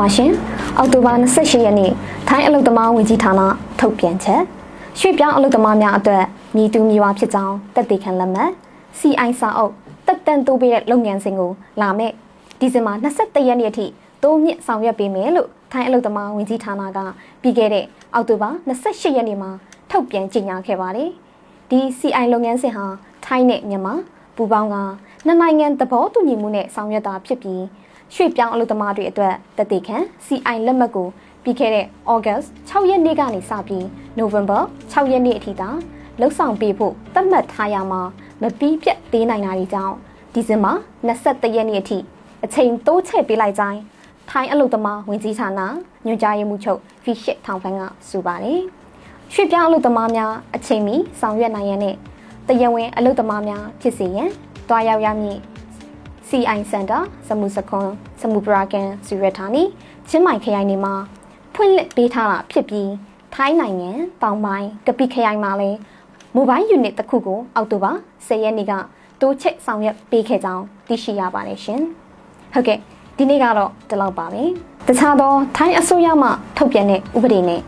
ပါရှင်အောက်တိုဘာ28ရက်နေ့ထိုင်းအလုတ်သမားဝင်ကြီးဌာနထုတ်ပြန်ချက်ရွှေ့ပြောင်းအလုတ်သမားများအတွက်မြည်တူမြည်ဝါဖြစ်ကြောင်းတက်သေးခံလက်မှတ် CI စာအုပ်တက်တန်တိုးပေးတဲ့လုပ်ငန်းစဉ်ကိုလာမယ့်ဒီဇင်ဘာ22ရက်နေ့အထိတိုးမြင့်ဆောင်ရွက်ပေးမယ်လို့ထိုင်းအလုတ်သမားဝင်ကြီးဌာနကပြီးခဲ့တဲ့အောက်တိုဘာ28ရက်နေ့မှာထုတ်ပြန်ကြေညာခဲ့ပါတယ်ဒီ CI လုပ်ငန်းစဉ်ဟာထိုင်းနဲ့မြန်မာပူးပေါင်းကနှစ်နိုင်ငံသဘောတူညီမှုနဲ့ဆောင်ရွက်တာဖြစ်ပြီး ရွှေ့ပြောင်းအလုပ်သမားတွေအတွက်တည်တည်ခံ CI လက်မှတ်ကိုပြီးခဲ့တဲ့ August 6ရက်နေ့ကနေစပြီး November 6ရက်နေ့အထိသာလှုပ်ဆောင်ပေးဖို့သတ်မှတ်ထားရမှာမပြီးပြတ်သေးနိုင်တာတွေကြောင့်ဒီဇင်ဘာ23ရက်နေ့အထိအချိန်တိုးချဲ့ပေးလိုက်တိုင်းထိုင်းအလုပ်သမားဝင်ကြီးဌာနညွှန်ကြားရေးမှူးချုပ်ဖီရှစ်ထောင်ဖန်ကဆိုပါတယ်ရွှေ့ပြောင်းအလုပ်သမားများအချိန်မီဆောင်ရွက်နိုင်ရန်နဲ့တရားဝင်အလုပ်သမားများဖြစ်စေရန်တွားရောက်ရမည် CI Center စမှုစခွန်စမှုပရာကန်စီရထာနီချင်းမိုင်ခရိုင်နေမှာဖွင့်လှစ်ပေးထားတာဖြစ်ပြီးထိုင်းနိုင်ငံတောင်ပိုင်းကပိခရိုင်မှာလည်းမိုဘိုင်းယူနစ်တစ်ခုကိုအောက်တိုဘာ10ရက်နေ့ကတိုးချဲ့ဆောင်ရွက်ပေးခဲ့ကြောင်းသိရှိရပါတယ်ရှင်။ဟုတ်ကဲ့ဒီနေ့ကတော့ဒီလောက်ပါပဲ။တခြားသောထိုင်းအစိုးရမှထုတ်ပြန်တဲ့ဥပဒေနဲ့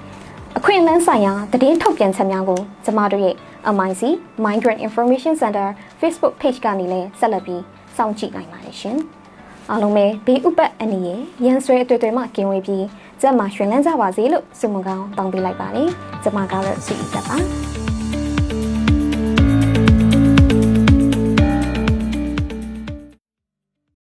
အခွင့်အလမ်းဆိုင်ရာသတင်းထုတ်ပြန်ချက်များကိုကျမတို့ရဲ့ MIC Migrant Information Center Facebook Page ကနေလည်းဆက်လက်ပြီး စောင့်ကြည့်နိုင်ပါတယ်ရှင်။အားလုံးပဲဘေးဥပတ်အနေနဲ့ရန်ဆွဲအတွေ့အတွေ့မှကင်းဝေးပြီးကျက်မှရွှင်လန်းကြပါစေလို့ဆုမွန်ကောင်းတောင်းပေးလိုက်ပါတယ်။ကျမကတော့စီအီတက်ပါ။